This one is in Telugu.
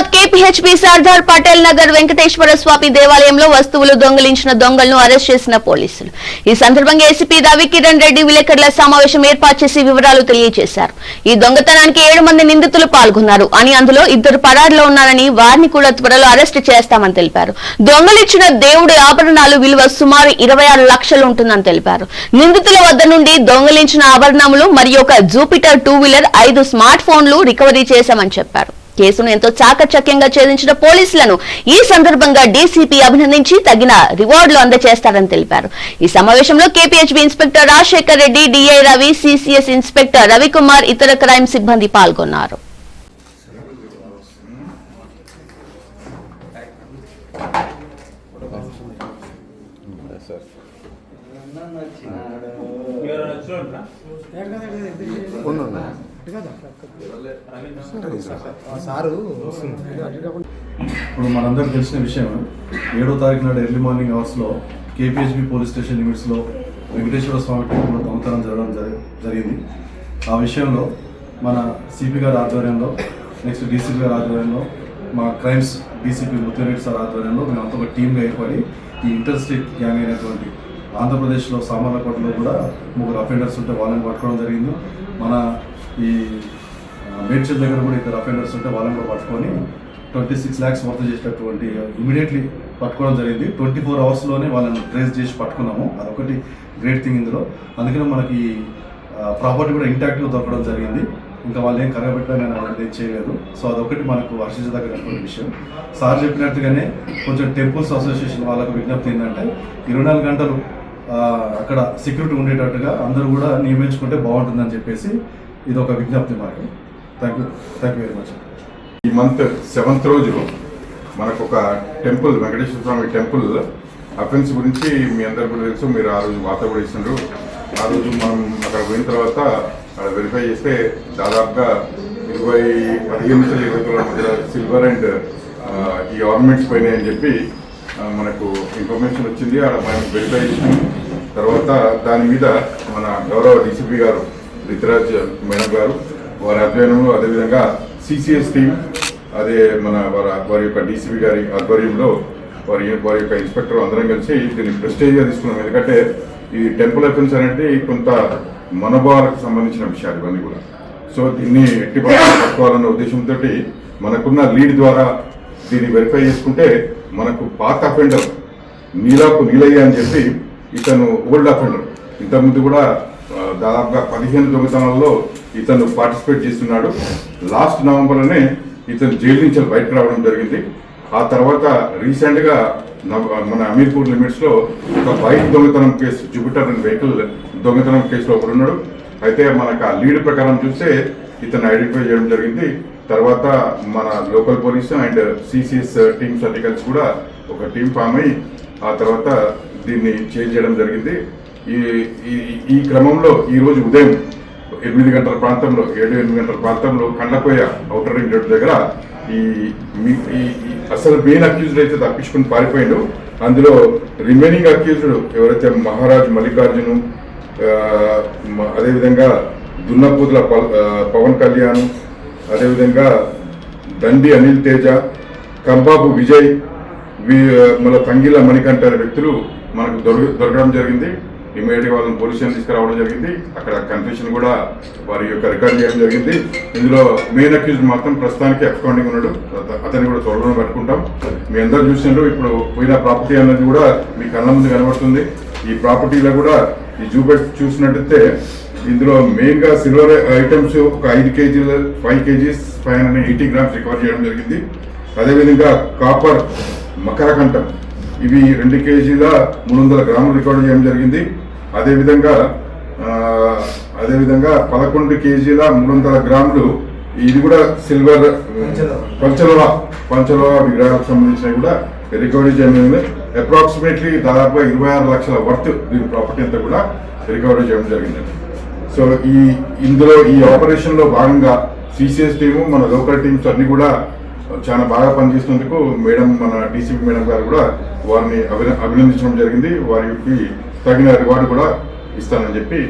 హైదరాబాద్ కేపీహెచ్పీ సర్దార్ పటేల్ నగర్ వెంకటేశ్వర స్వామి దేవాలయంలో వస్తువులు దొంగిలించిన దొంగలను అరెస్ట్ చేసిన పోలీసులు. ఈ సందర్భంగా ఏసీపీ రవి కిరణ్ రెడ్డి విలేకరుల సమావేశం ఏర్పాటు చేసి వివరాలు తెలియజేశారు. ఈ దొంగతనానికి ఏడు మంది నిందితులు పాల్గొన్నారు. అని అందులో ఇద్దరు పరారులో ఉన్నారని వారిని కూడా త్వరలో అరెస్ట్ చేస్తామని తెలిపారు. దొంగలిచ్చిన దేవుడి ఆభరణాలు విలువ సుమారు ఇరవై ఆరు లక్షలు ఉంటుందని తెలిపారు. నిందితుల వద్ద నుండి దొంగలించిన ఆభరణములు మరియు ఒక జూపిటర్ టూ వీలర్ ఐదు స్మార్ట్ ఫోన్లు రికవరీ చేశామని చెప్పారు. కేసును ఎంతో చాకచక్యంగా ఛేదించిన పోలీసులను ఈ సందర్భంగా డీసీపీ అభినందించి తగిన రివార్డులు అందజేస్తారని తెలిపారు. ఈ సమావేశంలో KPHB inspector Rajasekhar Reddy DI Ravi CCS inspector Ravikumar ఇతర క్రైమ్ సిబ్బంది పాల్గొన్నారు. ఇప్పుడు మనందరికి తెలిసిన విషయం ఏడో తారీఖు నాడు ఎర్లీ మార్నింగ్ అవర్స్లో కేపీహెచ్బి పోలీస్ స్టేషన్ లిమిట్స్లో వెంకటేశ్వర స్వామి టెంపుల్లో దొంగతనం జరగడం జరిగింది. ఆ విషయంలో మన సిపి గారి ఆధ్వర్యంలో నెక్స్ట్ డీసీపీ గారి ఆధ్వర్యంలో మా క్రైమ్స్ డీసీపీ ముత్తిరెడ్డి సార్ ఆధ్వర్యంలో మేమంతా ఒక టీమ్గా ఏర్పడి ఈ ఇంటర్స్టేట్ గ్యాంగ్ అయినటువంటి ఆంధ్రప్రదేశ్లో సామర్లకోటలో కూడా ముగ్గురు అఫెండర్స్ ఉంటే వాళ్ళని పట్టుకోవడం జరిగింది. మన ఈ మేడ్చల్ దగ్గర కూడా ఇద్దరు అఫెండర్స్ ఉంటే వాళ్ళని కూడా పట్టుకొని ట్వంటీ సిక్స్ ల్యాక్స్ వర్త్ చేసినటువంటి ఇమీడియట్లీ పట్టుకోవడం జరిగింది. ట్వంటీ ఫోర్ అవర్స్లోనే వాళ్ళని ట్రేస్ చేసి పట్టుకున్నాము. అదొకటి గ్రేట్ థింగ్ ఇందులో. అందుకనే మనకి ప్రాపర్టీ కూడా ఇంటాక్ట్గా దొరకడం జరిగింది. ఇంకా వాళ్ళు ఏం కరగబెట్టా నేను వాళ్ళకి ఏం చేయలేదు. సో అదొకటి మనకు హర్షించదగినటువంటి విషయం. సార్ చెప్పినట్టుగానే కొంచెం టెంపుల్స్ అసోసియేషన్ వాళ్ళకు విజ్ఞప్తి ఏంటంటే ఇరవై నాలుగు గంటలు అక్కడ సెక్యూరిటీ ఉండేటట్టుగా అందరూ కూడా నియమించుకుంటే బాగుంటుందని చెప్పేసి ఇది ఒక విజ్ఞప్తి మాకు thank you thank you very much ఈ మంత్ సెవెంత్ రోజు మనకు ఒక temple Venkateswara Swamy temple offence గురించి మీ అందరు కూడా తెలుసు. మీరు ఆ రోజు వార్త కూడా ఇస్తున్నారు. ఆ రోజు మనం అక్కడ పోయిన తర్వాత అక్కడ వెరిఫై చేస్తే దాదాపుగా ఇరవై పదిహేను నుంచి ఇరవై తొమ్మిది మధ్య సిల్వర్ అండ్ ఈ ఆర్నమెంట్స్ పోయినాయి అని చెప్పి మనకు ఇన్ఫర్మేషన్ వచ్చింది. అక్కడ మనం వెరిఫై చేసినాం. తర్వాత దాని మీద మన గౌరవ డీసీపీ గారు రితిరాజ్ మేడం గారు వారి అధ్యయనంలో అదేవిధంగా సిసిఎస్ టీమ్ అదే మన వారి వారి యొక్క డీసీపీ గారి ఆధ్వర్యంలో వారి వారి యొక్క ఇన్స్పెక్టర్ అందరం కలిసి దీన్ని ప్రెస్టేజ్గా తీసుకున్నాం. ఎందుకంటే ఈ టెంపుల్ అఫెన్స్ అనేది కొంత మనోభావాలకు సంబంధించిన విషయాలు ఇవన్నీ కూడా. సో దీన్ని ఎట్టి పట్టుకోవాలన్న ఉద్దేశంతో మనకున్న లీడ్ ద్వారా దీన్ని వెరిఫై చేసుకుంటే మనకు పాత అఫెండర్ నీలాకు నీలయ్య అని చెప్పి ఇతను ఓల్డ్ అఫెండర్ ఇంతకుముందు కూడా దాదాపుగా పదిహేను దొంగతనాల్లో ఇతను పార్టిసిపేట్ చేస్తున్నాడు. లాస్ట్ నవంబర్లోనే ఇతను జైలు నుంచి బయటకు రావడం జరిగింది. ఆ తర్వాత రీసెంట్గా మన అమీర్పూర్ లిమిట్స్లో ఒక బైక్ దొంగతనం కేసు జూపిటర్ అండ్ వెహికల్ దొంగతనం కేసులో ఒకడు ఉన్నాడు. అయితే మనకు ఆ లీడ్ ప్రకారం చూస్తే ఇతను ఐడెంటిఫై చేయడం జరిగింది. తర్వాత మన local police and CCS teams అన్ని కూడా ఒక టీం ఫామ్ అయ్యి ఆ తర్వాత దీన్ని చేంజ్ చేయడం జరిగింది. ఈ ఈ- ఈ క్రమంలో ఈరోజు ఉదయం ఎనిమిది గంటల ప్రాంతంలో ఏడు ఎనిమిది గంటల ప్రాంతంలో కండపోయ అవుటర్ రింగ్ రోడ్ దగ్గర ఈ ఈ- అసలు మెయిన్ అక్యూజ్డ్ అయితే తప్పించుకుని పారిపోయాడు. అందులో రిమైనింగ్ అక్యూజ్డ్ ఎవరైతే మహారాజ్ మల్లికార్జును అదేవిధంగా దున్నపూతుల పవన్ కళ్యాణ్ అదేవిధంగా దండి అనిల్ తేజ కంబాబు విజయ్ వీ- మన తంగిల మణికంఠ అనే వ్యక్తులు మనకు దొరక దొరకడం జరిగింది. ఇమీడియట్గా వాళ్ళని పోలీస్ తీసుకురావడం జరిగింది. అక్కడ కన్ఫ్యూషన్ కూడా వారి యొక్క రికార్డ్ చేయడం జరిగింది. ఇందులో మెయిన్ అక్యూజ్ మాత్రం ప్రస్తుతానికి అకౌంటింగ్ ఉన్నాడు. అతన్ని కూడా చూడడం పెట్టుకుంటాం. మీ అందరు చూసినారు ఇప్పుడు పోయిన ప్రాపర్టీ అన్నది కూడా మీ కళ్ళ ముందు కనబడుతుంది. ఈ ప్రాపర్టీలో కూడా ఈ చూపెట్టి చూసినట్టయితే ఇందులో మెయిన్గా సిల్వర్ ఐటమ్స్ ఒక ఐదు కేజీలు five kgs five hundred eighty grams recover చేయడం జరిగింది. అదేవిధంగా కాపర్ మకరకంఠం ఇవి రెండు కేజీల మూడు వందల గ్రాములు రికార్డ్ చేయడం జరిగింది. అదేవిధంగా అదేవిధంగా పదకొండు కేజీల మూడు వందల గ్రాములు ఇది కూడా సిల్వర్ పంచలోహ. పంచలోహ విగ్రహాలకు సంబంధించినవి కూడా రికవరీ చేయడం జరిగింది అప్రాక్సిమేట్లీ దాదాపుగా ఇరవై ఆరు లక్షల వర్త్ దీని ప్రాపర్టీ అంతా కూడా రికవరీ చేయడం జరిగిందండి సో ఈ ఇందులో ఈ ఆపరేషన్లో భాగంగా సిసిఎస్ టీము మన లోకల్ టీమ్స్ అన్ని కూడా చాలా బాగా పనిచేసినందుకు మేడం మన డీసీపీ మేడం గారు కూడా వారిని అభిన- అభినందించడం జరిగింది. వారికి తగిన రివార్డు కూడా ఇస్తానని చెప్పి